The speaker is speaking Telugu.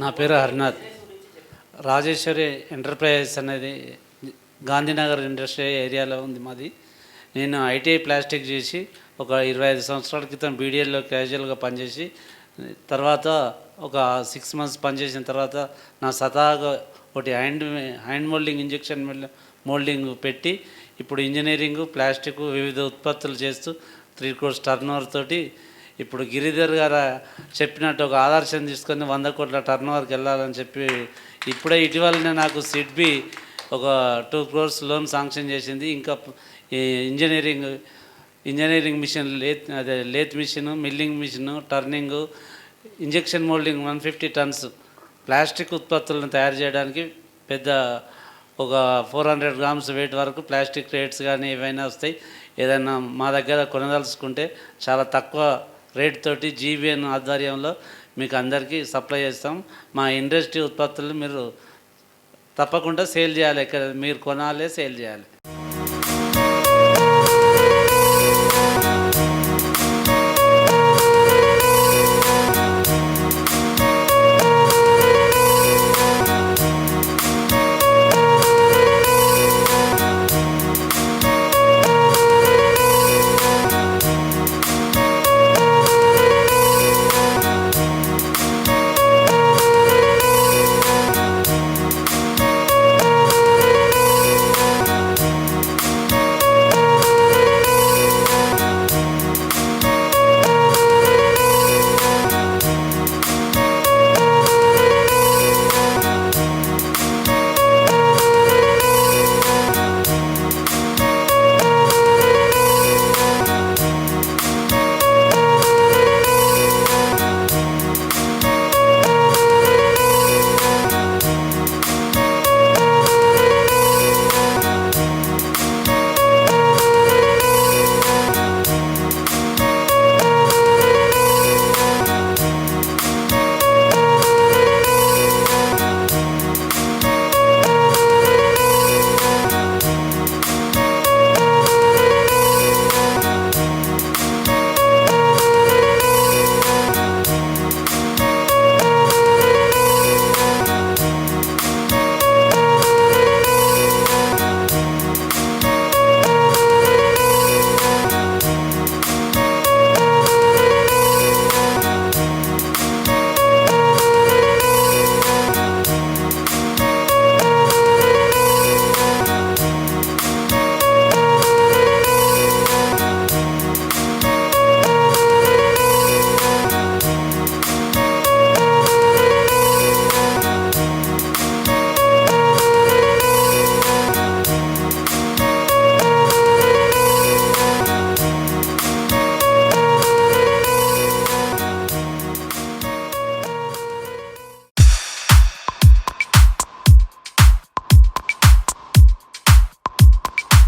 నా పేరు హరినాథ్. రాజేశ్వరి ఎంటర్ప్రైజెస్ అనేది గాంధీనగర్ ఇండస్ట్రీ ఏరియాలో ఉంది మాది. నేను ఐటీఐ ప్లాస్టిక్ చేసి ఒక ఇరవై ఐదు సంవత్సరాల క్రితం బీడీఎల్లో క్యాజువల్గా పనిచేసి తర్వాత ఒక సిక్స్ మంత్స్ పనిచేసిన తర్వాత నా సతాగా ఒకటి hand hand moulding injection moulding పెట్టి ఇప్పుడు ఇంజనీరింగ్ ప్లాస్టిక్ వివిధ ఉత్పత్తులు చేస్తూ త్రీ క్రోర్స్ టర్న్ తోటి ఇప్పుడు గిరిధర్ గారు చెప్పినట్టు ఒక ఆదర్శం తీసుకొని వంద కోట్ల టర్న్ ఓవర్కి వెళ్ళాలని చెప్పి ఇప్పుడే ఇటీవలనే నాకు సిడ్బి ఒక టూ క్రోర్స్ లోన్ శాంక్షన్ చేసింది. ఇంకా ఈ ఇంజనీరింగ్ ఇంజనీరింగ్ మిషన్ లేత్ అదే lathe machine milling machine turning injection moulding one fifty tons plastic ఉత్పత్తులను తయారు చేయడానికి పెద్ద ఒక ఫోర్ హండ్రెడ్ గ్రామ్స్ వెయిట్ వరకు ప్లాస్టిక్ రేట్స్ కానీ ఏవైనా వస్తాయి. ఏదైనా మా దగ్గర కొనదలుచుకుంటే చాలా తక్కువ రేట్ తోటి జీబీఎన్ ఆధ్వర్యంలో మీకు అందరికీ సప్లై చేస్తాం. మా ఇండస్ట్రీ ఉత్పత్తులు మీరు తప్పకుండా సేల్ చేయాలి. ఇక్కడ మీరు కొనాలి సేల్ చేయాలి.